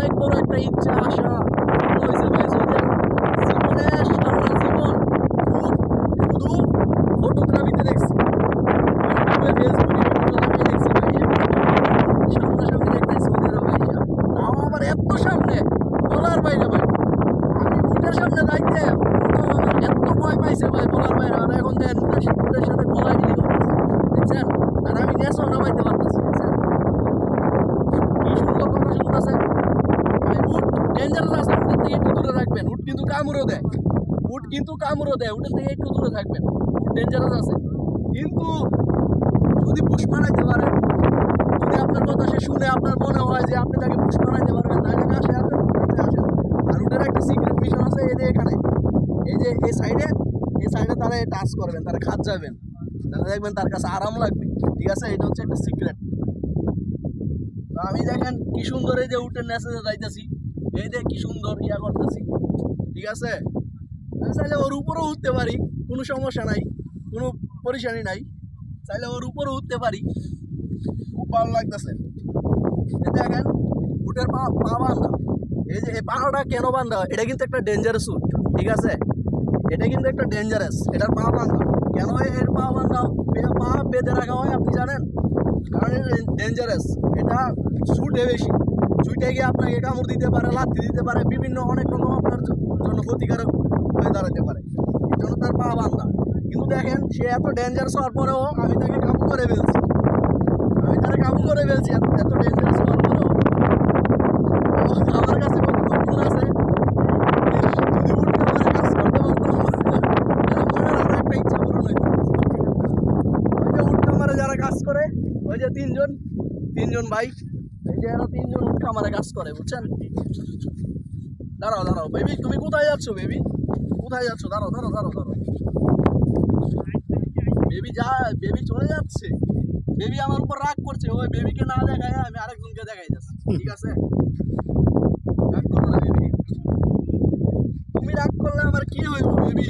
অনেক বড় একটা ইচ্ছা, আশা হয়েছে ভাই যদি জীবনে সারা জীবন শুধু ফটোগ্রাফিতে দেখছি। আমার এত সামনে, বলার বাইরে ভাই। সামনে যাইতে এত ভয় পাইছে ভাই, বলার বাইরে আর এখন দেন উটের সাথে গলায় গিয়ে আর আমি গেছো না ডেঞ্জারাস আছে থেকে একটু দূরে রাখবেন উট কিন্তু কামড়ও দেয়। উট কিন্তু কামড়ও দেয়, উটের থেকে একটু দূরে থাকবেন। উট ডেঞ্জারাস আছে। কিন্তু যদি পুষ মারাইতে পারেন, যদি আপনার কথা সে শুনে আপনার মনে হয় যে আপনি তাকে পুষ মারাইতে পারবেন, তাহলে কাছে আসেন কাছে আসেন। আর ওটার একটা সিক্রেট মিশন আছে, এই যে এখানে। এই যে এই সাইডে এই সাইডে তারা টাচ করবেন, তারা খাত যাবেন। তাহলে দেখবেন তার কাছে আরাম লাগবে। ঠিক আছে? এটা হচ্ছে একটা সিক্রেট আমি দেখেন কি সুন্দর এই যে উটের নেসেজে যাইতেছি। এই যে কি সুন্দর ইয়া করতেছি। ঠিক আছে? চাইলে ওর উপরেও উঠতে পারি, কোনো সমস্যা নাই, কোনো পরিশানি নাই। চাইলে ওর উপরেও উঠতে পারি। খুব ভালো লাগতেছে। দেখেন, উটের পা পা বান্ধা। এই যে এই পাহাড়টা কেন বান্ধা? এটা কিন্তু একটা ডেঞ্জারাস উট, ঠিক আছে? এটা কিন্তু একটা ডেঞ্জারাস এটার পা বান্ধা। কেন এর পা বান্ধা? পা বেঁধে রাখা হয়, আপনি জানেন? কারণ ডেঞ্জারাস এটা ছুটে বেশি। ছুটে গিয়ে আপনাকে কামড় দিতে পারে, লাথি দিতে পারে, বিভিন্ন অনেক রকম আপনার জন্য ক্ষতিকারক হয়ে দাঁড়াতে পারে। এই জন্য তার পা বান্ধা কিন্তু দেখেন, সে এত ডেঞ্জারাস হওয়ার পরেও আমি তাকে কাবু করে ফেলছি। আমি তারা কাবু করে ফেলছি, এত এত ডেঞ্জারাস হওয়ার পরেও। আমার কাছে কত গুণ আছে? যারা কাজ করে তিনজন তিনজন ভাই। এই যে এরা তিনজন উঠতে মারে কাজ করে, বুঝছেন? দাঁড়াও দাঁড়াও বেবি তুমি কোথায় যাচ্ছ বেবি কোথায় যাচ্ছ? দাঁড়াও দাঁড়াও দাঁড়াও দাঁড়াও। বেবি যা বেবি চলে যাচ্ছে। বেবি আমার উপর রাগ করছে, ওই বেবিকে না দেখায়, আমি আরেকজনকে দেখাই যাচ্ছি, ঠিক আছে? রাগ করো না বেবি তুমি রাগ করলে আমার কি হইব বেবি